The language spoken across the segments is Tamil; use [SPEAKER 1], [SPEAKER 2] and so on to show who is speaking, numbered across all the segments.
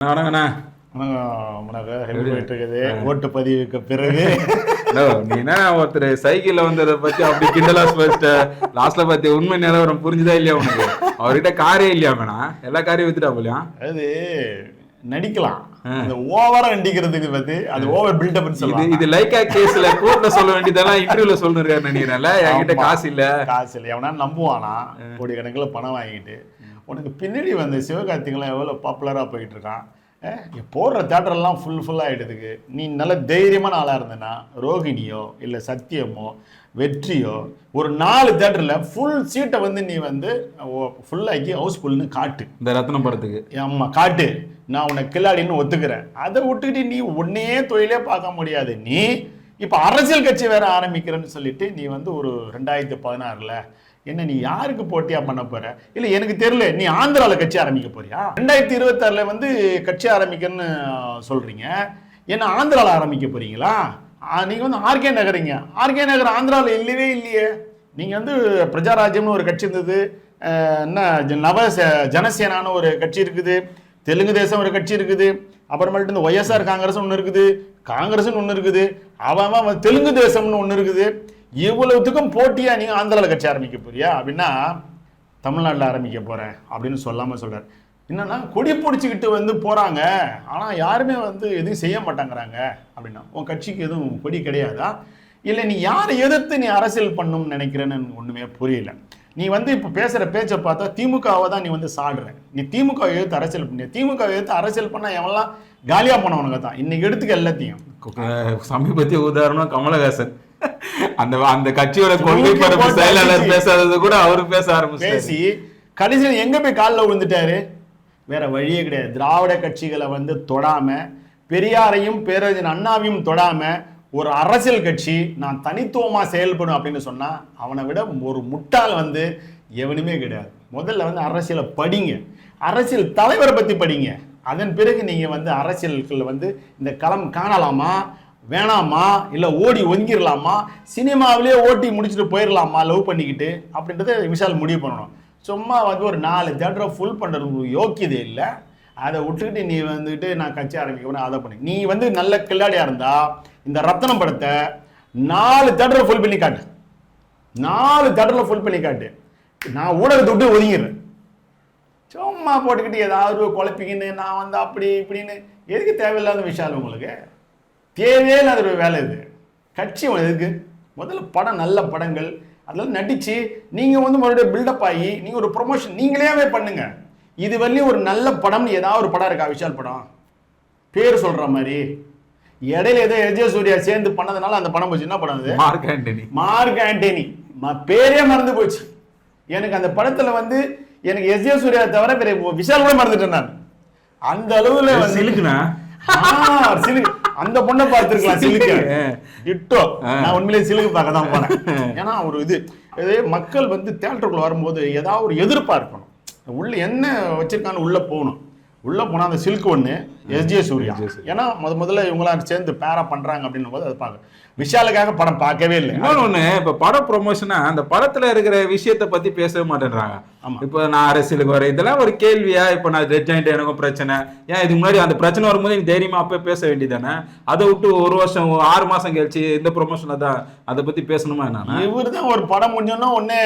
[SPEAKER 1] வணக்கண்ணா
[SPEAKER 2] உனக்கு இருக்குது. ஓட்டு பதிவுக்கு பிறகு.
[SPEAKER 1] ஹலோ நீ என்ன ஒருத்தர் சைக்கிள்ல வந்ததை பத்தி அப்படி கிண்டலா லாஸ்ட்ல பத்தி உண்மை நிலவரம் புரிஞ்சுதா இல்லையா உனக்கு? அவர்கிட்ட காரே இல்லையா வேணா எல்லா காரையும் வித்துட்டா போலியா?
[SPEAKER 2] அது நடிக்கலாம். இந்த ஓவரா நடிக்கிறதுக்கு பத்தி அது ஓவர் பில்டப் சொல்லுவாங்க
[SPEAKER 1] இது லைக்கா கேஸ்ல கோர்ட்ல சொல்ல வேண்டியதெல்லாம் இன்டர்வியூல சொல்லுறாரு நினைக்கிறேன்ல. என்கிட்ட. காசு இல்ல.
[SPEAKER 2] காசு இல்லை. எவனா நம்புவானா? கோடி கணக்கில் பணம் வாங்கிட்டு. உனக்கு பின்னாடி வந்து சிவகார்த்திகெல்லாம் எவ்வளோ பாப்புலராக போயிட்டு இருக்கான் அஹ், இங்க போடுற தேட்டரெல்லாம் ஃபுல் ஆகிடுதுக்கு நீ நல்ல தைரியமான ஆளாக இருந்தனா ரோகிணியோ இல்லை சத்தியமோ வெற்றியோ ஒரு நாலு தேட்டரில் ஃபுல் சீட்டை வந்து நீ வந்து ஃபுல்லாக்கி ஹவுஸ்ஃபுல்னு காட்டு.
[SPEAKER 1] இந்த ரத்னம் படத்துக்கு.
[SPEAKER 2] ஆமா காட்டு. நான் உன்னை கில்லாடின்னு ஒத்துக்கிறேன். அதை விட்டுக்கிட்டு நீ உன்னையே தொழிலே பார்க்க முடியாது. நீ இப்போ அரசியல் கட்சி வேற ஆரம்பிக்கிறேன்னு சொல்லிட்டு நீ வந்து ஒரு ரெண்டாயிரத்தி பதினாறுல என்ன நீ யாருக்கு போட்டியா பண்ண போற? இல்ல எனக்கு தெரியல நீ ஆந்திரால கட்சி ஆரம்பிக்க போறியா? ரெண்டாயிரத்தி இருபத்தாறுல வந்து கட்சி ஆரம்பிக்கணும்னு சொல்றீங்க. என்ன ஆந்திரால ஆரம்பிக்க போறீங்களா? நீங்க வந்து ஆர்கே நகரீங்க. ஆர்கே நகர் ஆந்திரால இல்லவே இல்லையே. நீங்க வந்து பிரஜாராஜ்யம்னு ஒரு கட்சி இருந்தது. என்ன நவ ஜனசேனான்னு ஒரு கட்சி இருக்குது. தெலுங்கு தேசம் ஒரு கட்சி இருக்குது. அப்புறமேட்டு இந்த ஒய்எஸ்ஆர் காங்கிரஸ் ஒன்று இருக்குது. காங்கிரஸ்னு ஒன்று இருக்குது. அவன் அவன் தெலுங்கு தேசம்னு ஒன்று இருக்குது. இவ்வளவுத்துக்கும் போட்டியாக நீங்கள் ஆந்திரால கட்சி ஆரம்பிக்க போறியா? அப்படின்னா தமிழ்நாட்டில் ஆரம்பிக்க போகிறேன் அப்படின்னு சொல்லாமல் சொல்கிறார் என்னன்னா கொடி பிடிச்சிக்கிட்டு வந்து போகிறாங்க ஆனால் யாருமே வந்து எதுவும் செய்ய மாட்டேங்கிறாங்க அப்படின்னா உன் கட்சிக்கு எதுவும் கொடி கிடையாதா? இல்லை நீ யாரை எதிர்த்து நீ அரசியல் பண்ணணும்னு நினைக்கிறேன்னு ஒன்றுமே புரியல. நீ வந்து இப்போ பேசுகிற பேச்சை பார்த்தா திமுகவை தான் நீ வந்து சாடுற. நீ திமுக எழுத்து எதிர்த்து அரசியல் பண்ணிய திமுக எழுத்து எதிர்த்து அரசியல் பண்ணால் எவன்லாம் காலியாக போனவனுங்க தான். இன்னைக்கு எடுத்துக்க எல்லாத்தையும்.
[SPEAKER 1] சமீபத்திய உதாரணம் கமலஹாசன். அந்த அந்த கட்சியோட கொள்கை பரப்பு செயலாளர். பேசாதது கூட அவரு பேச ஆரம்பிச்சாரு
[SPEAKER 2] பேசி கடைசியில் எங்க போய் காலில் விழுந்துட்டாரு? வேற வழியே கிடையாது. திராவிட கட்சிகளை வந்து தொடாம பெரியாரையும் பேரறிஞர் அண்ணாவையும் தொடாம ஒரு அரசியல் கட்சி நான் தனித்துவமா செயல்படும் அப்படின்னு சொன்னா அவனை விட ஒரு முட்டாள் வந்து எவனுமே கிடையாது. முதல்ல வந்து அரசியலை படிங்க. அரசியல் தலைவரை பத்தி படிங்க. அதன் பிறகு நீங்க வந்து அரசியலுக்குள்ள வந்து இந்த களம் காணலாமா? வேணாமா இல்லை ஓடி ஒதுங்கிடலாமா சினிமாவிலே ஓட்டி முடிச்சுட்டு போயிடலாமா லவ் பண்ணிக்கிட்டு அப்படின்றத விஷால் முடிவு பண்ணணும். சும்மா வந்து ஒரு நாலு தேட்டரை ஃபுல் பண்ணுறது யோக்கியதே இல்லை. அதை விட்டுக்கிட்டு நீ வந்துட்டு நான் கட்சி ஆரம்பிக்கணும் அதை பண்ணி. நீ வந்து நல்ல கில்லாடியாக இருந்தால் இந்த ரத்தனம் படத்தை நாலு தேட்டரை ஃபுல் பண்ணி காட்டு. நாலு தேட்டரில் ஃபுல் பண்ணி காட்டு. நான் ஊடகத்தை விட்டு ஒதுங்கிடுறேன். சும்மா போட்டுக்கிட்டு ஏதாவது குழப்பிக்கின்னு நான் வந்து அப்படி இப்படின்னு எதுக்கு தேவையில்லாத விஷயம் உங்களுக்கு? தேவையே இல்லாத ஒரு வேலை இது. கட்சி எதுக்கு? முதல்ல படம் நல்ல படங்கள். அதெல்லாம் நடிச்சு நீங்க வந்து மறுபடியும் பில்டப் ஆகி நீங்க ஒரு ப்ரொமோஷன் நீங்களேவே பண்ணுங்க. இது வரலையும் ஒரு நல்ல படம்னு ஏதாவது ஒரு படம் இருக்கா? விஷால் படம். பேர் சொல்ற மாதிரி. இடையில ஏதோ எஜே சூர்யா சேர்ந்து பண்ணதுனால அந்த படம் போச்சு. என்ன படம் அது?
[SPEAKER 1] Mark Antony.
[SPEAKER 2] Mark Antony. பேரே மறந்து போச்சு. எனக்கு அந்த படத்துல வந்து எனக்கு எஸ் ஜே சூர்யா தவிர வேற விஷால் கூட மறந்துட்டேன் நான் அந்த அளவுல ஆ, சிலுக்கு. அந்த பொண்ணை பார்த்திருக்கலாம் சிலுக்கு. இட்டோ நான் உண்மையிலேயே சிலுக்கு பார்க்க தான் போனேன் ஏன்னா ஒரு இது. இது மக்கள் வந்து தேட்டருக்குள்ள வரும்போது ஏதாவது ஒரு எதிர்பார்க்கணும் உள்ள என்ன வச்சிருக்கான்னு உள்ள போகணும். உள்ள போனா அந்த சில்க் ஒண்ணு எஸ்ஜே சூர்யா. ஏன்னா முத முதல்ல இவங்களாம் சேர்ந்து பேரா பண்றாங்க அப்படின்னும் போது அதை பார்க்க. விஷாலுக்காக படம் பார்க்கவே இல்லை.
[SPEAKER 1] இன்னொன்னு ஒண்ணு இப்ப பட ப்ரொமோஷனா அந்த படத்துல இருக்கிற விஷயத்த பத்தி பேசவே மாட்டேன்றாங்க.
[SPEAKER 2] ஆமா.
[SPEAKER 1] இப்ப நான் அரசியலுக்கு வரேன். இதெல்லாம் ஒரு கேள்வியா? இப்ப நான் ரெட் ஜாயிண்ட் எனக்கும் பிரச்சனை. ஏன் இதுக்கு முன்னாடி அந்த பிரச்சனை வரும்போது நீ தைரியமா அப்பவே பேச வேண்டியதானே அதை விட்டு ஒரு வருஷம் ஆறு மாசம் கழிச்சு இந்த ப்ரொமோஷன்ல தான் அதை பத்தி பேசணுமா என்னன்னா
[SPEAKER 2] இவர் தான் ஒரு படம் முடிஞ்சோன்னா உடனே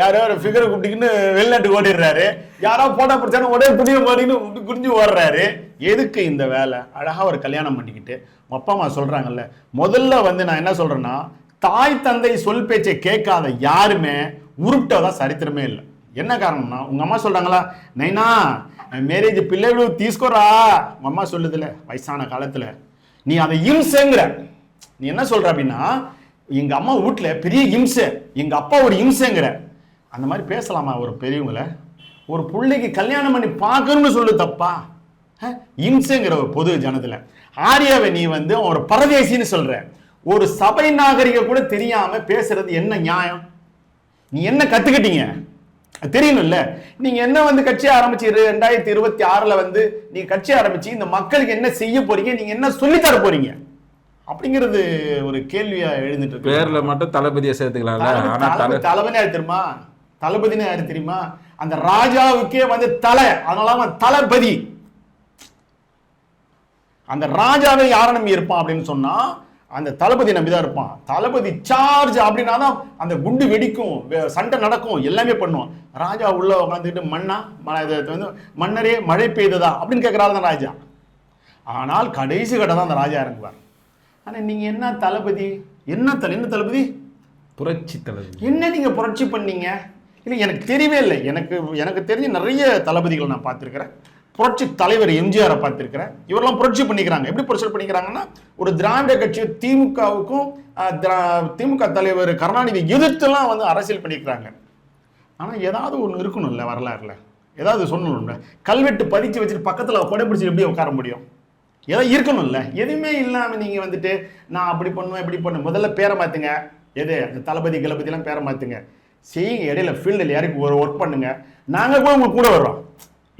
[SPEAKER 2] யாரோ ஒரு ஃபிகரை கூப்பிட்டுக்கின்னு வெளிநாட்டுக்கு ஓடிடுறாரு. யாரோ போட்டோ பிடிச்சானு உடனே துணியை மாறின்னு விட்டு குடிஞ்சு ஓடுறாரு. எதுக்கு இந்த வேலை? அழகா ஒரு கல்யாணம் பண்ணிக்கிட்டு அப்பா அம்மா சொல்கிறாங்கல்ல முதல்ல வந்து நான் என்ன சொல்கிறேன்னா தாய் தந்தை சொல் பேச்சை கேட்காத யாருமே உருப்பிட்டதா சரித்திரமே இல்லை. என்ன காரணம்னா உங்கள் அம்மா சொல்கிறாங்களா நைனா மேரேஜ் பிள்ளைಗಳು தீஸ்கோரா உங்கள் அம்மா சொல்லுதுல வயசான காலத்தில் நீ அதை இம்சைங்கிற. நீ என்ன சொல்கிற அப்படின்னா எங்கள் அம்மா வீட்ல பெரிய இம்சை எங்கள் அப்பா ஒரு இம்சைங்கிற. அந்த மாதிரி பேசலாமா ஒரு பெரியவங்கள? ஒரு பிள்ளைக்கு கல்யாணம் பண்ணி பார்க்கணும்னு சொல்லு தப்பா. இம்சைங்கிற ஒரு பொது ஜனத்துல. ஆரியாவை நீ வந்து ஒரு பரதேசின்னு சொல்ற. ஒரு சபை நாகரிக கூட தெரியாம பேசுறது என்ன நியாயம்? நீ என்ன கத்துக்கிட்டீங்க? அது தெரியணும்ல. நீங்க என்ன வந்து கட்சி ஆரம்பிச்சு இரு- ரெண்டாயிரத்தி இருபத்தி ஆறுல வந்து நீங்க கட்சி ஆரம்பிச்சு இந்த மக்களுக்கு என்ன செய்ய போறீங்க? நீங்க என்ன சொல்லித் தர போறீங்க? அப்படிங்கிறது ஒரு கேள்வியா எழுந்துட்டு இருக்கு.
[SPEAKER 1] பேர்ல மட்டும் தளபதியை தலை
[SPEAKER 2] தளபதி யாரு தெரியுமா? தளபதினு யாரு தெரியுமா? அந்த ராஜாவுக்கே வந்து தலை. அதனால அவன் தளபதி. அந்த ராஜாவே யாரை நம்பி இருப்பான் அப்படின்னு சொன்னா அந்த தளபதி நம்பி தான் இருப்பான். தளபதி சார்ஜ் அப்படின்னா தான் அந்த குண்டு வெடிக்கும் சண்டை நடக்கும் எல்லாமே பண்ணும் ராஜா உள்ள உட்காந்துக்கிட்டு மண்ணா ம- இது வந்து மன்னரே மழை பெய்ததா? அப்படின்னு கேட்குறாரு தான் ராஜா. ஆனால் கடைசி கட்ட தான் அந்த ராஜா இறங்குவார். ஆனா நீங்க என்ன தளபதி? என்ன தலை என்ன தளபதி?
[SPEAKER 1] புரட்சி தலைவி
[SPEAKER 2] என்ன நீங்க புரட்சி பண்ணீங்க? இல்லை எனக்கு தெரியவே இல்லை. எனக்கு எனக்கு தெரிஞ்ச நிறைய தளபதிகளை நான் பார்த்துருக்கிறேன். புரட்சி தலைவர் எம்ஜிஆரை பார்த்துருக்கிறேன். இவரெல்லாம் புரட்சி பண்ணிக்கிறாங்க. எப்படி புரட்சி பண்ணிக்கிறாங்கன்னா ஒரு திராவிட கட்சி திமுகவுக்கும் திரா- திமுக தலைவர் கருணாநிதி எதிர்த்துலாம் வந்து அரசியல் பண்ணிக்கிறாங்க. ஆனால் ஏதாவது ஒன்று இருக்கணும்ல வரலாறுல. ஏதாவது சொல்லணும்ல. கல்வெட்டு பதிச்சு வச்சுட்டு பக்கத்தில் கொடை பிடிச்சி எப்படி உட்கார முடியும்? ஏதாவது இருக்கணும்ல. எதுவுமே இல்லாமல் நீங்கள் வந்துட்டு நான் அப்படி பண்ணுவேன் இப்படி பண்ணுவேன். முதல்ல பேரை மாற்றுங்க எது? அந்த தளபதி கிளபதிலாம் பேரை மாற்றுங்க செய்யுங்க. இடையில ஃபீல்டில் யாருக்கு ஒரு ஒர்க் பண்ணுங்க. நாங்கள் கூட உங்க கூட வர்றோம்.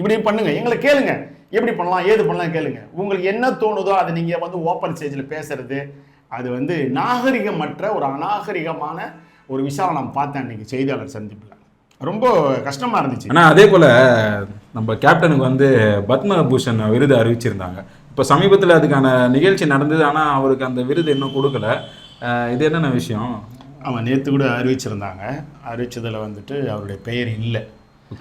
[SPEAKER 2] இப்படி பண்ணுங்க. எங்களை கேளுங்க. எப்படி பண்ணலாம்? ஏது பண்ணலாம் கேளுங்க. உங்களுக்கு என்ன தோணுதோ அதை நீங்க வந்து ஓப்பன் ஸ்டேஜில் பேசுறது அது வந்து நாகரிகமற்ற ஒரு அநாகரிகமான ஒரு விஷயம் நான் பார்த்தேன் அன்னைக்கு செய்தியாளர் சந்திப்பில். ரொம்ப கஷ்டமா இருந்துச்சு.
[SPEAKER 1] ஆனா அதே போல நம்ம கேப்டனுக்கு வந்து பத்மபூஷன் விருது அறிவிச்சிருந்தாங்க. இப்போ சமீபத்தில் அதுக்கான நிகழ்ச்சி நடந்தது ஆனா அவருக்கு அந்த விருது இன்னும் கொடுக்கல. இது என்னென்ன விஷயம்?
[SPEAKER 2] அவன் நேற்று கூட அறிவிச்சிருந்தாங்க. அறிவிச்சதுல வந்துட்டு அவருடைய பெயர் இல்லை.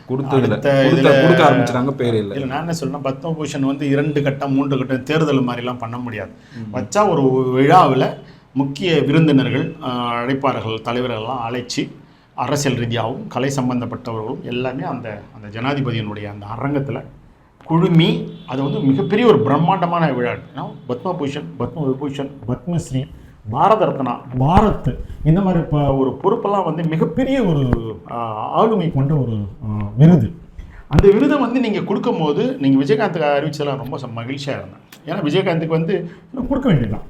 [SPEAKER 1] கொடுக்க ஆரம்பிச்சிட்டாங்க பேர் இல்லை.
[SPEAKER 2] இல்லை நான் என்ன சொல்றேன் பத்மபூஷன் வந்து இரண்டு கட்டம் மூன்று கட்டம் தேர்தல் மாதிரிலாம் பண்ண முடியாது. வச்சா ஒரு விழாவில் முக்கிய விருந்தினர்கள் அழைப்பாளர்கள் தலைவர்கள்லாம் அழைச்சி அரசியல் ரீதியாகவும் கலை சம்பந்தப்பட்டவர்களும் எல்லாமே அந்த அந்த ஜனாதிபதியினுடைய அந்த அரங்கத்தில் குழுமி அது வந்து மிகப்பெரிய ஒரு பிரம்மாண்டமான விழா. ஏன்னா, பத்மபூஷன் பத்ம விபூஷன் பத்மஸ்ரீ பாரத ரத்னா. பாரத். இந்த மாதிரி இப்போ ஒரு பொறுப்பெல்லாம் வந்து மிகப்பெரிய ஒரு ஆளுமை கொண்ட ஒரு விருது. அந்த விருதை வந்து நீங்கள் கொடுக்கும்போது நீங்கள் விஜயகாந்துக்கு அறிவிச்சதெல்லாம் ரொம்ப மகிழ்ச்சியாக இருந்தேன். ஏன்னா விஜயகாந்துக்கு வந்து கொடுக்க வேண்டியதுதான்.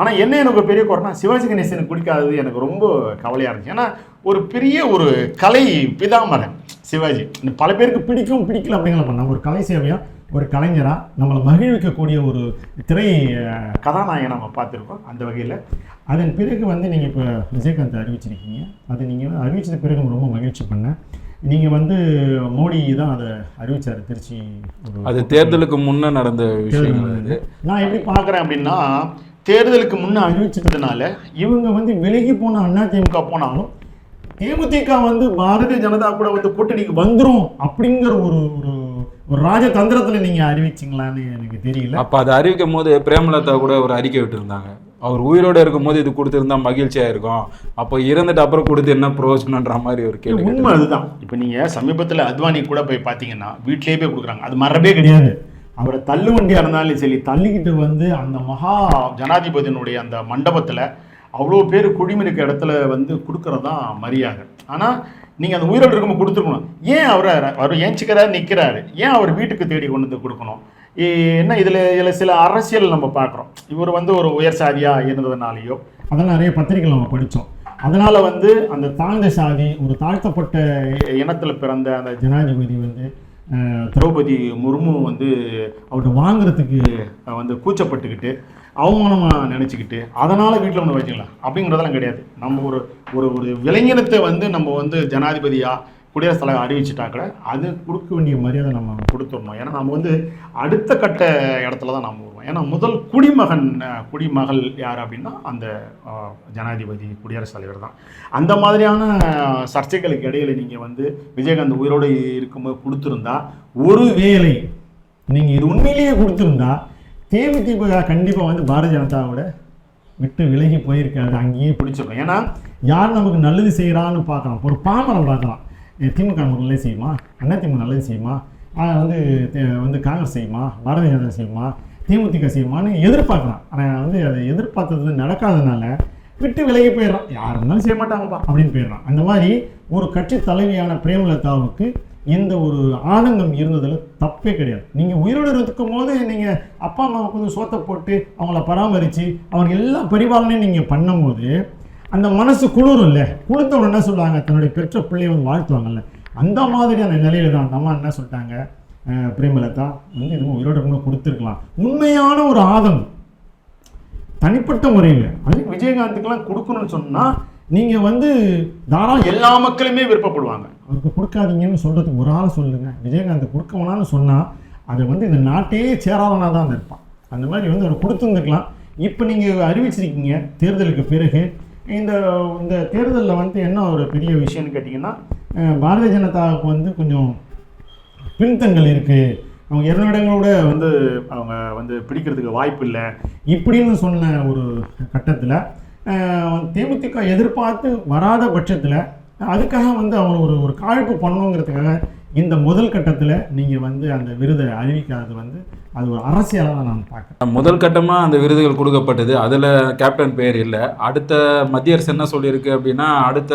[SPEAKER 2] ஆனால் என்ன எனக்கு பெரிய குறைனா சிவாஜி கணேசனுக்கு பிடிக்காதது எனக்கு ரொம்ப கவலையாக இருந்துச்சு. ஏன்னா ஒரு பெரிய ஒரு கலை பிதாமரன் சிவாஜி. இந்த பல பேருக்கு பிடிக்கும் பிடிக்கல அப்படிங்கிற பண்ண ஒரு கலை சேவையாக ஒரு கலைஞராக நம்மளை மகிழ்விக்கக்கூடிய ஒரு திரை கதாநாயகனை நம்ம பார்த்துருக்கோம் அந்த வகையில். அதன் பிறகு வந்து நீங்கள் இப்போ விஜயகாந்த் அறிவிச்சிருக்கீங்க. அது நீங்கள் அறிவிச்சது பிறகு ரொம்ப மகிழ்ச்சி பண்ணேன். நீங்கள் வந்து மோடி தான் அதை அறிவிச்சார் திருச்சி
[SPEAKER 1] அது தேர்தலுக்கு முன்ன நடந்த அது.
[SPEAKER 2] நான் எப்படி பார்க்குறேன் அப்படின்னா தேர்தலுக்கு முன்ன அறிவிச்சதுனால இவங்க வந்து விலகி போன அதிமுக போனாலும் தேமுதிக வந்து பாரதிய ஜனதா கூட வந்து கூட்டணிக்கு வந்துரும் அப்படிங்கிற ஒரு ஒரு ஒரு ராஜதந்திரத்துல நீங்க அறிவிச்சிங்களான்னு எனக்கு தெரியல.
[SPEAKER 1] அப்ப அதை அறிவிக்கும் போது பிரேமலதா கூட ஒரு அறிக்கை விட்டுருந்தாங்க. அவர் உயிரோட இருக்கும்போது இது கொடுத்திருந்தா மகிழ்ச்சியா இருக்கும். அப்போ இறந்துட்டு அப்புறம் கொடுத்து என்ன பிரயோஜனன்ற மாதிரி ஒரு கேள்வி.
[SPEAKER 2] உண்மை அதுதான். இப்போ நீங்க சமீபத்துல அத்வானி கூட போய் பார்த்தீங்கன்னா வீட்லயே போய் கொடுக்குறாங்க. அது மரபே கிடையாது. அவரை தள்ளு வண்டியா இருந்தாலும் சரி தள்ளிக்கிட்டு வந்து அந்த மகா ஜனாதிபதியினுடைய அந்த மண்டபத்துல அவ்வளோ பேர் குடிமிருக்க இடத்துல வந்து கொடுக்குறது தான் மரியாதை. ஆனால் நீங்கள் அந்த உயிரோடு இருக்கும்போது கொடுத்துருக்கணும். ஏன் அவரை அவர் ஏஞ்சிக்கிறாரு நிற்கிறாரு ஏன் அவர் வீட்டுக்கு தேடி கொண்டு வந்து கொடுக்கணும்? ஏ- என்ன இதில் இதில் சில அரசியல் நம்ம பார்க்குறோம். இவர் வந்து ஒரு உயர் சாதியாக இருந்ததுனாலேயோ அதெல்லாம் நிறைய பத்திரிகை நம்ம படித்தோம். அதனால் வந்து அந்த தாழ்ந்த சாதி ஒரு தாழ்த்தப்பட்ட இனத்தில் பிறந்த அந்த ஜனாதிபதி வந்து திரௌபதி முர்மு வந்து அவர்கிட்ட வாங்குறதுக்கு வந்து கூச்சப்பட்டுக்கிட்டு அவமானமாக நினச்சிக்கிட்டு அதனால் வீட்டில் ஒன்று வச்சுக்கலாம் அப்படிங்கிறதெல்லாம் கிடையாது. நம்ம ஒரு ஒரு ஒரு விலங்கினத்தை வந்து நம்ம வந்து ஜனாதிபதியாக குடியரசுத் தலைவர் அறிவிச்சிட்டா கூட அது கொடுக்க வேண்டிய மரியாதை நம்ம கொடுத்துடணும். ஏன்னா நம்ம வந்து அடுத்த கட்ட இடத்துல தான் நம்ம ஏன்னா முதல் குடிமகன் குடிமகள் யார் அப்படின்னா அந்த ஜனாதிபதி குடியரசுத் தலைவர் தான். அந்த மாதிரியான சர்ச்சைகளுக்கு இடையில நீங்கள் வந்து விஜயகாந்த் உயிரோடு இருக்கும்போது கொடுத்துருந்தா ஒரு வேளை நீங்கள் இது உண்மையிலேயே கொடுத்துருந்தா தேமுதிக கண்டிப்பாக வந்து பாரதிய ஜனதாவோட விட்டு விலகி போயிருக்காது அங்கேயே பிடிச்சிருக்கோம். ஏன்னா யார் நமக்கு நல்லது செய்கிறான்னு பார்க்கலாம். ஒரு பாமரம் பார்க்கலாம் திமுக நமக்கு நல்லது செய்யுமா? அண்ணா திமுக நல்லது செய்யுமா? வந்து தே- வந்து காங்கிரஸ் செய்யுமா? பாரதிய ஜனதா செய்யுமா? தேமுதிக செய்யுமான்னு எதிர்பார்க்கலாம் ஆனால் வந்து அதை எதிர்பார்த்தது நடக்காதனால விட்டு விலகி போயிடுறான். யார் இருந்தாலும் செய்ய மாட்டாங்கப்பா அப்படின்னு போயிடுறான். அந்த மாதிரி ஒரு கட்சி தலைவியான பிரேமலதாவுக்கு இந்த ஒரு ஆனந்தம் இருந்ததில் தப்பே கிடையாது. நீங்கள் உயிரோடு இருக்கும் போது நீங்கள் அப்பா அம்மாவுக்கு வந்து சோத்தை போட்டு அவங்கள பராமரித்து அவங்க எல்லா பரிபாலனையும் நீங்கள் பண்ணும்போது அந்த மனசு குளிரும் இல்லை குளிர்த்தவங்க என்ன சொல்லுவாங்க? தன்னுடைய பெற்ற பிள்ளையை வந்து வாழ்த்துவாங்கல்ல. அந்த மாதிரியான நிலையில தான் அந்த அம்மா என்ன சொல்லிட்டாங்க? பிரேமலதா வந்து எதுவும் உயிரோட கொடுத்துருக்கலாம். உண்மையான ஒரு ஆதம். தனிப்பட்ட முறையில். அது விஜயகாந்துக்கெல்லாம் கொடுக்கணும்னு சொன்னால் நீங்கள் வந்து தாராளம் எல்லா மக்களுமே விருப்பப்படுவாங்க. அவருக்கு கொடுக்காதீங்கன்னு சொல்கிறதுக்கு ஒரு ஆள் சொல்லுங்கள் விஜயகாந்த் கொடுக்கவனான்னு சொன்னால் அதை வந்து இந்த நாட்டையே சேராதவனாக தான் இருப்பான். அந்த மாதிரி வந்து அவர் கொடுத்துருந்துக்கலாம் இப்போ நீங்கள் அறிவிச்சிருக்கீங்க தேர்தலுக்கு பிறகு. இந்த இந்த தேர்தலில் வந்து என்ன ஒரு பெரிய விஷயம்னு கேட்டிங்கன்னா பாரதிய ஜனதாவுக்கு வந்து கொஞ்சம் பின்தங்கள் இருக்குது அவங்க இரண்டு இடங்களோட வந்து அவங்க வந்து பிடிக்கிறதுக்கு வாய்ப்பு இல்லை. இப்படின்னு சொன்ன ஒரு கட்டத்தில் தேமுதிக எதிர்பார்த்து வராத பட்சத்தில் அதுக்காக வந்து அவங்க ஒரு ஒரு காழ்ப்பு பண்ணணுங்கிறதுக்காக இந்த முதல் கட்டத்தில் நீங்கள் வந்து அந்த விருதை அறிவிக்காதது வந்து அது ஒரு அரசியலாக தான் நான் பார்க்குறேன்.
[SPEAKER 1] முதல் கட்டமாக அந்த விருதுகள் கொடுக்கப்பட்டது. அதில் கேப்டன் பேர் இல்லை. அடுத்த மத்திய அரசு என்ன சொல்லியிருக்கு அப்படின்னா அடுத்த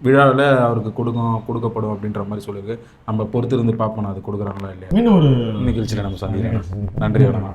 [SPEAKER 1] விழாவில் அவருக்கு கொடுக்கும் கொடுக்கப்படும் அப்படின்ற மாதிரி சொல்லியிருக்கு. நம்ம பொறுத்திருந்து பார்ப்போம் அது கொடுக்குறாங்களா இல்லையா?
[SPEAKER 2] மீண்டும் ஒரு
[SPEAKER 1] நிகழ்ச்சியில் நம்ம சந்திக்கிறோம் நன்றி வணக்கம்.